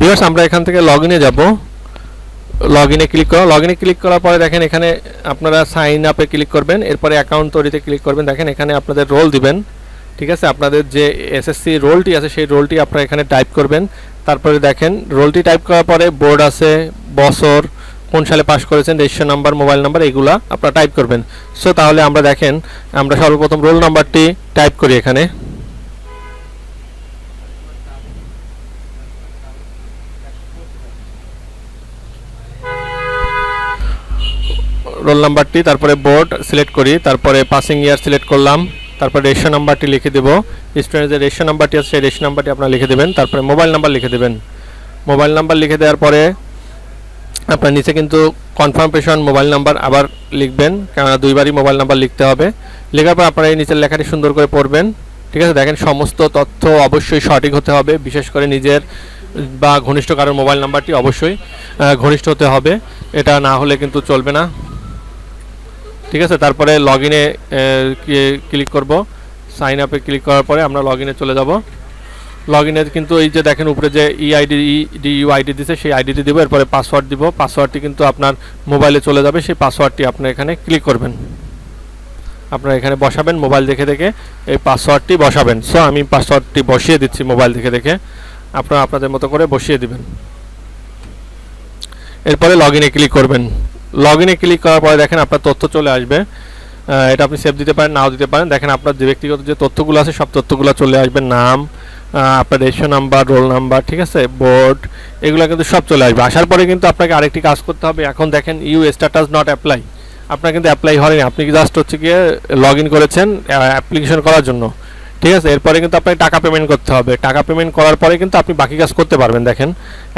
Viewers আমরা এখান থেকে লগ ইনে যাব। লগ ইনে ক্লিক করো। লগ ইনে ক্লিক করার পরে দেখেন এখানে আপনারা সাইন আপে ক্লিক করবেন। এরপরে অ্যাকাউন্ট তৈরিতে ক্লিক করবেন। দেখেন এখানে আপনাদের রোল দিবেন। ঠিক আছে? আপনাদের যে এসএসসি রোলটি আছে, সেই রোলটি আপনারা এখানে টাইপ করবেন। তারপরে দেখেন রোলটি টাইপ করার পরে বোর্ড আছে, বছর, কোন সালে পাস করেছেন রেজিস্ট্রেশন নাম্বার মোবাইল নাম্বার এগুলা আপনারা টাইপ করবেন। সো তাহলে আমরা দেখেন, আমরা সর্বপ্রথম রোল নাম্বারটি টাইপ করি এখানে। রোল নাম্বারটি, তারপরে বোর্ড সিলেক্ট করি, তারপরে পাসিং ইয়ার সিলেক্ট করলাম, তারপরে রেশন নাম্বারটি লিখে দেবো। স্টুডেন্টের যে রেশন নাম্বারটি আছে, সেই রেশন নাম্বারটি আপনারা লিখে দেবেন, তারপরে মোবাইল নাম্বার লিখে দেবেন। মোবাইল নাম্বার লিখে দেওয়ার পরে আপনার নিচে কিন্তু কনফার্মেশন মোবাইল নাম্বার আবার লিখবেন, কেননা দুইবারই মোবাইল নাম্বার লিখতে হবে। লেখার পর আপনারা এই নিচের লেখাটি সুন্দর করে পড়বেন। ঠিক আছে, দেখেন সমস্ত তথ্য অবশ্যই সঠিক হতে হবে, বিশেষ করে নিজের বা ঘনিষ্ঠ কারোর মোবাইল নাম্বারটি অবশ্যই ঘনিষ্ঠ হতে হবে। এটা না হলে কিন্তু চলবে না। ঠিক আছে, তারপরে লগ ইনে ক্লিক করব। সাইন আপে ক্লিক করার পরে আমরা লগ ইনে চলে যাব। লগ ইনে কিন্তু এই যে দেখেন উপরে যে ইআইডি ডি ইউ আইডি দিছে, সেই আইডিটি দিব, এরপরে পাসওয়ার্ড দিব। পাসওয়ার্ডটি কিন্তু আপনার মোবাইলে চলে যাবে, সেই পাসওয়ার্ডটি আপনি এখানে ক্লিক করবেন। আপনারা এখানে বসাবেন মোবাইল দেখে দেখে, এই পাসওয়ার্ডটি বসাবেন। সো আমি পাসওয়ার্ডটি বসিয়ে দিচ্ছি মোবাইল দেখে দেখে। আপনারা আপনাদের মতো করে বসিয়ে দিবেন। এরপরে লগ ইনে ক্লিক করবেন। লগ ইনে ক্লিক করার পরে দেখেন আপনার তথ্য চলে আসবে। এটা আপনি সেভ দিতে পারেন, নাও দিতে পারেন। দেখেন আপনার যে ব্যক্তিগত যে তথ্যগুলো আছে, সব তথ্যগুলো চলে আসবে। নাম আপনার রেশন নাম্বার, রোল নাম্বার, ঠিক আছে? বোর্ড, এগুলো কিন্তু সব চলে আসবে। আসার পরে কিন্তু আপনাকে আরেকটি কাজ করতে হবে। এখন দেখেন ইউ স্ট্যাটাস নট অ্যাপ্লাই আপনার কিন্তু অ্যাপ্লাই হয়নি। আপনি কি জাস্ট হচ্ছে গিয়ে লগ ইন করেছেন অ্যাপ্লিকেশন করার জন্য। ঠিক আছে? এরপরে কিন্তু আপনাকে টাকা পেমেন্ট করতে হবে। টাকা পেমেন্ট করার পরে কিন্তু আপনি বাকি কাজ করতে পারবেন, দেখেন।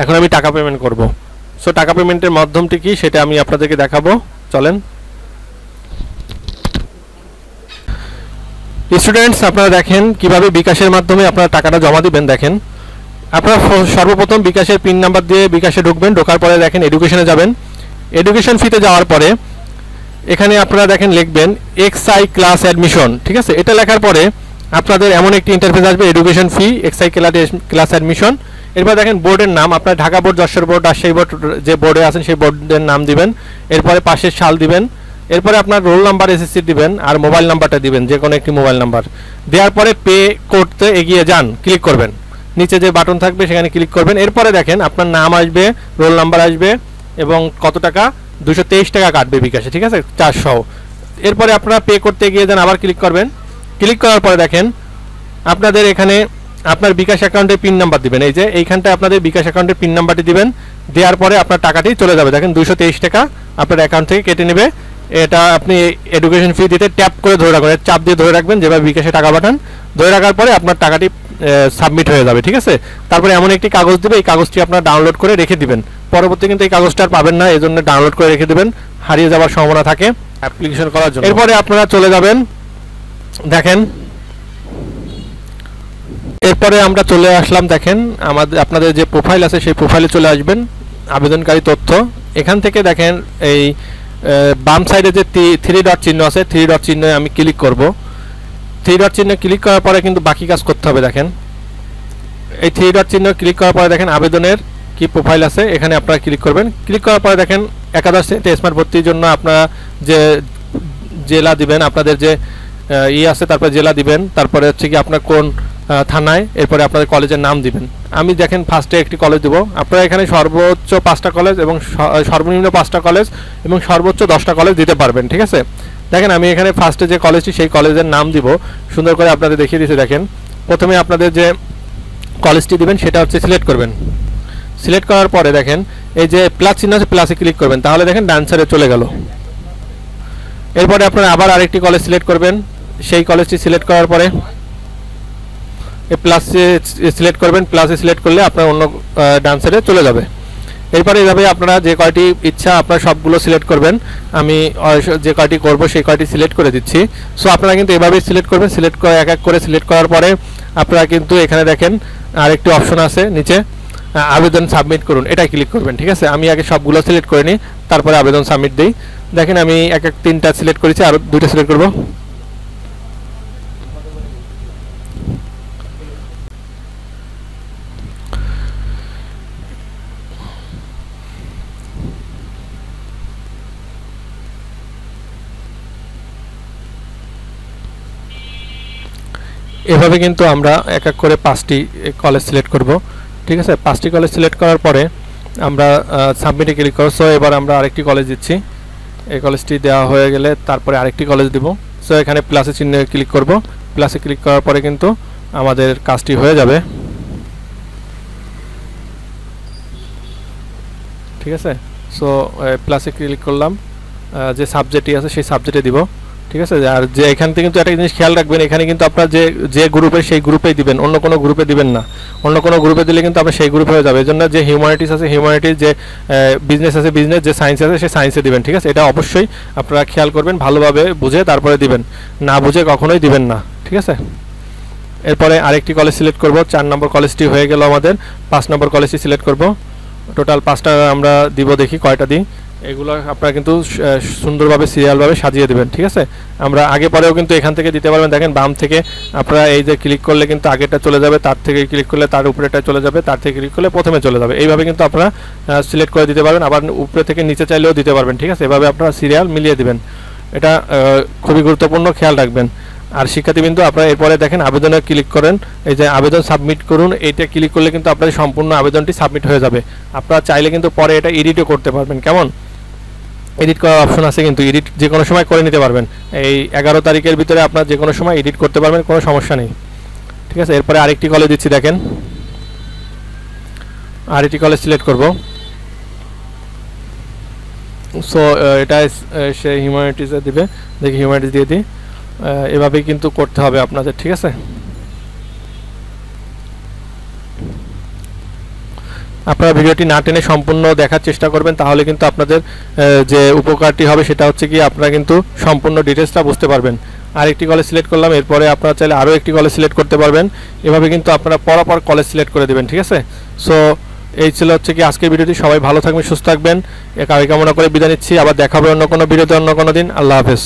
এখন আমি টাকা পেমেন্ট করব। সো টাকা পেমেন্টের মাধ্যমটি কি? সেটা আমি আপনাদেরকে দেখাবো। চলেন। স্টুডেন্টস আপনারা দেখেন কীভাবে বিকাশের মাধ্যমে আপনারা টাকাটা জমা দিবেন, দেখেন। আপনারা সর্বপ্রথম বিকাশের পিন নাম্বার দিয়ে বিকাশে ঢুকবেন, ঢোকার পরে দেখেন এডুকেশনে যাবেন। এডুকেশন ফিতে যাওয়ার পরে এখানে আপনারা দেখেন লিখবেন এক্স আই ক্লাস অ্যাডমিশন ঠিক আছে? এটা লেখার পরে আপনাদের এমন একটি ইন্টারফেস আসবে education fee X I class admission এরপর দেখেন বোর্ডের নাম, আপনার Dhaka board, Jessore board Rajshahi board, যে বোর্ডে আছেন সেই বোর্ডের নাম দিবেন। এরপরে পাশের সাল দিবেন। এরপরে আপনার রোল নাম্বার এসএসসি দিবেন আর মোবাইল নাম্বারটা দিবেন, যে কোনো একটি মোবাইল নাম্বার। দেওয়ার পরে পে করতে এগিয়ে যান, ক্লিক করবেন। নিচে যে বাটন থাকবে সেখানে ক্লিক করবেন। এরপরে দেখেন আপনার নাম আসবে, রোল নাম্বার আসবে এবং কত টাকা? দুশো তেইশ টাকা কাটবে বিকাশে, ঠিক আছে? চারশো এরপরে আপনারা পে করতে গিয়ে যান, আবার ক্লিক করবেন। ক্লিক করার পরে দেখেন আপনাদের এখানে আপনার বিকাশ অ্যাকাউন্টে পিন নাম্বার দিবেন। এই যে এইখানটায় আপনাদের বিকাশ অ্যাকাউন্টের পিন নাম্বারটি দিবেন। দেওয়ার পরে আপনার টাকাটি চলে যাবে। দেখেন দুশো টাকা আপনার অ্যাকাউন্ট থেকে কেটে নেবে। এটা আপনি এডুকেশন ফি দিতে ট্যাপ করে ধরে রাখবেন। চাপ দিয়ে ধরে রাখবেন যেভাবে বিকাশে টাকা পাঠান। ধরে রাখার পরে আপনার টাকাটি সাবমিট হয়ে যাবে ঠিক আছে? তারপরে এমন একটি কাগজ দেবে। এই কাগজটি আপনার ডাউনলোড করে রেখে দিবেন। পরবর্তী কিন্তু এই কাগজটা আর পাবেন না। এই জন্য ডাউনলোড করে রেখে দেবেন। হারিয়ে যাওয়ার সম্ভাবনা থাকে। অ্যাপ্লিকেশন করার জন্য। এরপরে আপনারা চলে যাবেন। দেখেন এরপরে আমরা চলে আসলাম, দেখেন, আমাদের, আপনাদের যে প্রোফাইল আছে সেই প্রোফাইলে চলে আসবেন, আবেদনকারী তথ্য। এখান থেকে দেখেন এই বাম সাইডে যে থ্রি ডট চিহ্ন আছে থ্রি ডট চিহ্নে আমি ক্লিক করব। থ্রি ডট চিহ্নে ক্লিক করার পরে কিন্তু বাকি কাজ করতে হবে, দেখেন। এই থ্রি ডট চিহ্ন ক্লিক করার পরে দেখেন আবেদনের কি প্রোফাইল আছে, এখানে আপনারা ক্লিক করবেন। ক্লিক করার পরে দেখেন একাদশ শ্রেণীতে স্মার্ট ভর্তির জন্য আপনারা যে জেলা দিবেন, আপনাদের যে ই আছে, তারপরে জেলা দিবেন, তারপরে হচ্ছে কি আপনার কোন থানায়, এরপরে আপনাদের কলেজের নাম দিবেন। আমি দেখেন ফার্স্টে একটি কলেজ দেবো। আপনারা এখানে সর্বোচ্চ পাঁচটা কলেজ এবং সর্বনিম্ন পাঁচটা কলেজ এবং সর্বোচ্চ দশটা কলেজ দিতে পারবেন, ঠিক আছে? দেখেন, আমি এখানে ফার্স্টে যে কলেজটি সেই কলেজের নাম দিব। সুন্দর করে আপনাদের দেখিয়ে দিয়েছি, দেখেন। প্রথমে আপনাদের যে কলেজটি দিবেন, সেটা হচ্ছে সিলেক্ট করবেন। সিলেক্ট করার পরে দেখেন, এই যে প্লাস চিহ্ন আছে প্লাসে ক্লিক করবেন। তাহলে দেখেন ডান্সারে চলে গেল। এরপরে আপনারা আবার আরেকটি কলেজ সিলেক্ট করবেন। সেই কলেজটি সিলেক্ট করার পরে প্লাসে সিলেক্ট করবেন প্লাসে সিলেক্ট করলে আপনার অন্য ডান্সারে চলে যাবে। এরপরে এভাবে আপনারা যে কয়টি ইচ্ছা আপনারা সবগুলো সিলেক্ট করবেন। আমি যে কয়টি করব সেই কয়টি সিলেক্ট করে দিচ্ছি। সো আপনারা কিন্তু এভাবেই সিলেক্ট করবেন সিলেক্ট করে, এক এক করে সিলেক্ট করার পরে আপনারা কিন্তু এখানে দেখেন, আরেকটি অপশন আছে নিচে আবেদন সাবমিট করুন। এটা ক্লিক করবেন, ঠিক আছে? আমি আগে সবগুলো সিলেক্ট করে নিই, তারপরে আবেদন সাবমিট দিই। দেখেন আমি এক এক তিনটা সিলেক্ট করেছি, আর দুইটা সিলেক্ট করব। এভাবে কিন্তু আমরা এক এক করে পাঁচটি কলেজ সিলেক্ট করব। ঠিক আছে? পাঁচটি কলেজ সিলেক্ট করার পরে আমরা সাবমিটে ক্লিক করব। সো এবার আমরা আরেকটি কলেজ দিচ্ছি। এই কলেজটি দেওয়া হয়ে গেলে তারপরে আরেকটি কলেজ দিব। সো এখানে প্লাসে চিহ্নে ক্লিক করব। প্লাসে ক্লিক করার পরে কিন্তু আমাদের কাজটি হয়ে যাবে। ঠিক আছে? সো প্লাসে ক্লিক করলাম। যে সাবজেক্টটি আছে সেই সাবজেক্টে দিব। ঠিক আছে? আর যে এখান থেকে কিন্তু একটা জিনিস খেয়াল রাখবেন, এখানে কিন্তু আপনার যে যে গ্রুপে সেই গ্রুপেই দিবেন, অন্য কোনো গ্রুপে দিবেন না। অন্য কোনো গ্রুপে দিলে কিন্তু আপনার সেই গ্রুপে হয়ে যাবে। এই জন্য যে হিউম্যানিটিস আছে হিউম্যানিটিস যে বিজনেস আছে বিজনেস যে সায়েন্স আছে সেই সায়েন্সে দিবেন, ঠিক আছে? এটা অবশ্যই আপনারা খেয়াল করবেন, ভালোভাবে বুঝে তারপরে দিবেন। না বুঝে কখনোই দিবেন না, ঠিক আছে? এরপরে আরেকটি কলেজ সিলেক্ট করব, চার নম্বর কলেজটি হয়ে গেল আমাদের। পাঁচ নম্বর কলেজটি সিলেক্ট করব। টোটাল পাঁচটা আমরা দিব দেখি, কয়টা দিই? এগুলো আপনারা কিন্তু সুন্দরভাবে সিরিয়ালভাবে সাজিয়ে দেবেন, ঠিক আছে? আমরা আগে পরেও কিন্তু এখান থেকে দিতে পারবেন। দেখেন, বাম থেকে আপনারা এই যে ক্লিক করলে কিন্তু আগেরটা চলে যাবে, তার থেকে ক্লিক করলে তার উপরেটা চলে যাবে, তার থেকে ক্লিক করলে প্রথমে চলে যাবে। এইভাবে কিন্তু আপনারা সিলেক্ট করে দিতে পারবেন। আবার উপরে থেকে নিচে চাইলেও দিতে পারবেন, ঠিক আছে? এভাবে আপনারা সিরিয়াল মিলিয়ে দিবেন। এটা খুবই গুরুত্বপূর্ণ, খেয়াল রাখবেন। আর শিক্ষার্থীবৃন্দ, আপনারা এরপরে দেখেন, আবেদনে ক্লিক করেন। এই যে আবেদন সাবমিট করুন, এইটা ক্লিক করলে কিন্তু আপনাদের সম্পূর্ণ আবেদনটি সাবমিট হয়ে যাবে। আপনারা চাইলে কিন্তু পরে এটা এডিটও করতে পারবেন। কেমন? এডিট করার অপশন আছে কিন্তু এডিট যে কোনো সময় করে নিতে পারবেন। এই এগারো তারিখের ভিতরে আপনার যে কোনো সময় এডিট করতে পারবেন, কোনো সমস্যা নেই। ঠিক আছে? এরপরে আরেকটি কলেজ দিচ্ছি, দেখেন। আরেকটি কলেজ সিলেক্ট করব। সো এটা সে হিউম্যানিটিসে দিবে। দেখি হিউম্যানিটিস দিয়ে দিই। এভাবেই কিন্তু করতে হবে আপনাদের, ঠিক আছে? আপনারা ভিডিওটি না টেনে সম্পূর্ণ দেখার চেষ্টা করবেন, তাহলে কিন্তু আপনাদের যে উপকারটি হবে সেটা হচ্ছে কি আপনারা কিন্তু সম্পূর্ণ ডিটেলসটা বুঝতে পারবেন। আর একটি কলেজ সিলেক্ট করলাম, এরপরে আপনারা চাইলে আরও একটি কলেজ সিলেক্ট করতে পারবেন। এভাবে কিন্তু আপনারা পরপর কলেজ সিলেক্ট করে দেবেন, ঠিক আছে? সো, এই ছিল হচ্ছে কি আজকের ভিডিওটি। সবাই ভালো থাকবেন, সুস্থ থাকবেন। কামনা করে বিদায় নিচ্ছি। আবার দেখা হবে অন্য কোনো ভিডিওতে অন্য কোনো দিন। আল্লাহ হাফেজ।